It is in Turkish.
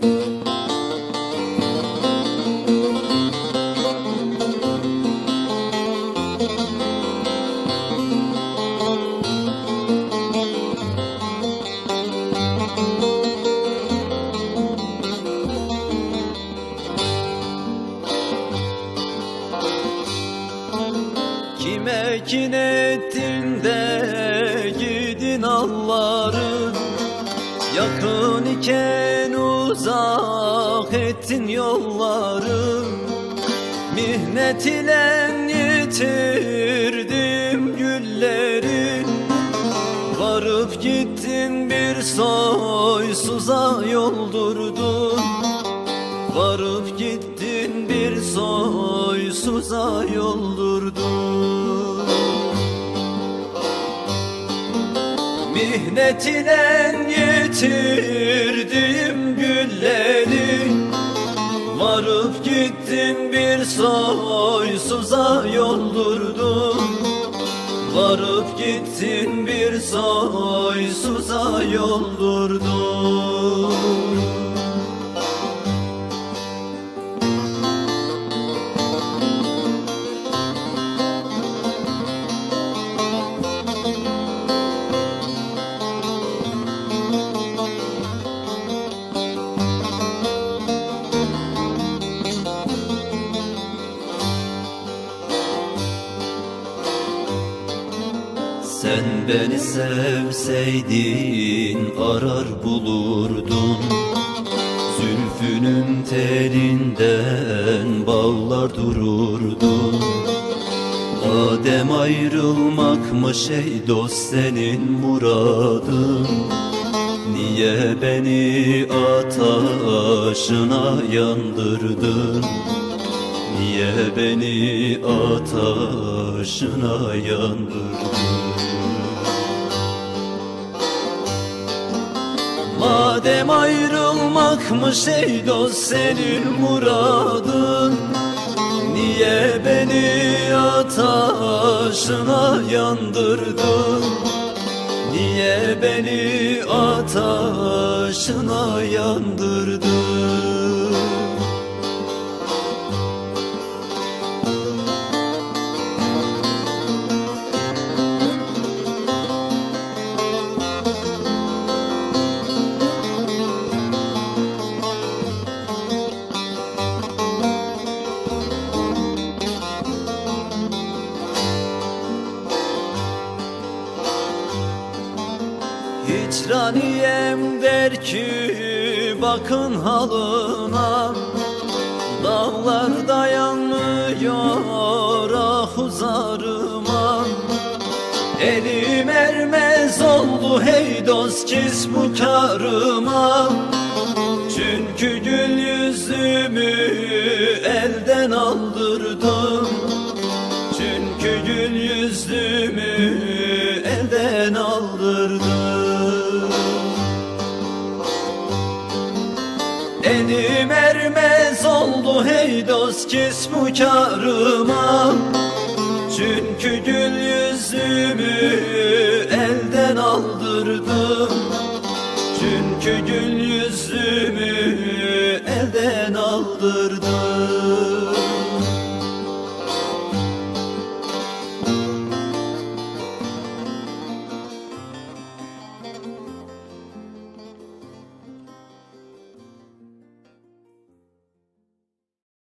Kime kin ettin gidin alları Yakın iken uzak ettin yolları Mihnet ile yitirdim gülleri. Varıp gittin bir soysuza yoldurdun Varıp gittin bir soysuza yoldurdun Mihnet ile yitirdim Varıp gittin bir soysuza yoldurdun Varıp gittin bir soysuza yoldurdun Sen beni sevseydin arar bulurdun. Zülfünün telinden bağlar dururdun. Adem ayrılmakmış ey dost senin muradın. Niye beni ataşına yandırdın Niye beni ataşına yandırdın? Madem ayrılmakmış ey dost senin muradın Niye beni ataşına yandırdın? Niye beni ataşına yandırdın Hicraniyem der ki bakın halına Dağlar dayanmıyor ah uzarıma. Elim ermez oldu hey dost kis bu karıma. Çünkü gül yüzümü elden aldırdım. Çünkü gül yüzümü elden aldırdım kis bu karıma. Çünkü gül yüzümü elden aldırdım. Çünkü gül yüzümü elden aldırdım